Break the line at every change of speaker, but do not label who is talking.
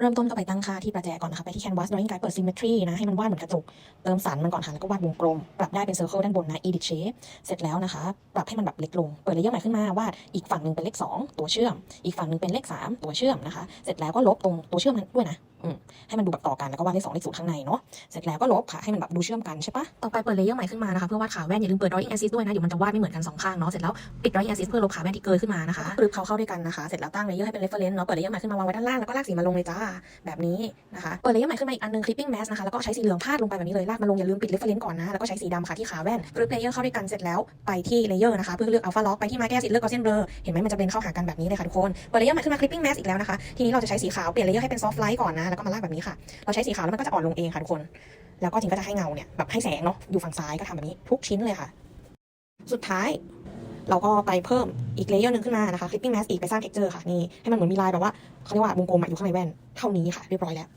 เริ่มต้นก็ไปตั้งค่าที่ประแจก่อนนะคะไปที่ Canvas Drawing Guide เปิด Symmetry นะให้มันวาดเหมือนกระจกเติมสันมันก่อนค่ะแล้วก็วาดวงกลม ปรับได้เป็น Circle ด้านบนนะ Edit Shape เสร็จแล้วนะคะ ปรับให้มันแบบเล็กลง เปิดเลเยอร์ใหม่ขึ้นมาวาดอีกฝั่งหนึ่งเป็นเลข 2 ตัวเชื่อม อีกฝั่งหนึ่งเป็นเลข 3 ตัวเชื่อมนะคะ เสร็จแล้วก็ลบตรงตัวเชื่อมนั้นด้วยนะให้มันดูแบบต่อกันแล้วก็วาดเลขสองเลขศูนย์ข้างในเนาะเสร็จแล้วก็ลบค่ะให้มันแบบดูเชื่อมกันใช่ปะต่อไปเปิดเลเยอร์ใหม่ขึ้นมานะคะเพื่อวาดขาแว่นอย่าลืมเปิด drawing assist ด้วยนะเดี๋ยวมันจะวาดไม่เหมือนกันสองข้างเนาะเสร็จแล้วปิด drawing assist เพื่อลบขาแว่นที่เกยขึ้นมานะคะกรึบเขาเข้าด้วยกันนะคะเสร็จแล้วตั้งเลเยอร์ให้เป็น reference เนาะเปิดเลเยอร์ใหม่ขึ้นมาวางไว้ด้านล่างแล้วก็ลากสีมาลงเลยจ้าแบบนี้นะคะเปิดเลเยอร์ใหม่ขึ้นมาอีกอันนึง clipping mask นะคะแล้วก็ใช้สีเหลืองพาดลงไปแบบนี้เลยลากมาลงอย่าลืมปิด reference ก่อนนะแล้วก็ใช้สีดำค่ะที่ขาแว่นกรึบเลเยอร์เข้าด้วยกันเสร็จแล้วไปที่เลเยอร์นะคะเพื่อเลือก alpha lock ไปที่ mark แก้สีเลือก gaussian blur เห็นไหมมันจะเป็นเข้าหากันแบบนี้เลยค่ะทุกคนเปิดเลเยอร์ใหม่ขึ้นมา clipping mask อีกแล้วนะคะทีนี้เราจะใช้สีขาวเปลี่ยนเลเยอร์ให้เป็น soft light ก่อนนะแล้วก็มาลากแบบนี้ค่ะ เราใช้สีขาวแล้วมันก็จะอ่อนลงเองค่ะทุกคน แล้วก็จริงก็จะให้เงาเนี่ยแบบให้แสงเนาะอยู่ฝั่งซ้ายก็ทำแบบนี้ทุกชิ้นเลยค่ะ สุดท้ายเราก็ไปเพิ่มอีกเลเยอร์หนึ่งขึ้นมานะคะ clipping mask อีกไปสร้าง texture ค่ะนี่ให้มันเหมือนมีลายแบบว่าเขาเรียกว่าวงกลมอะอยู่ข้างในแว่นเท่านี้ค่ะเรียบร้อยแล้ว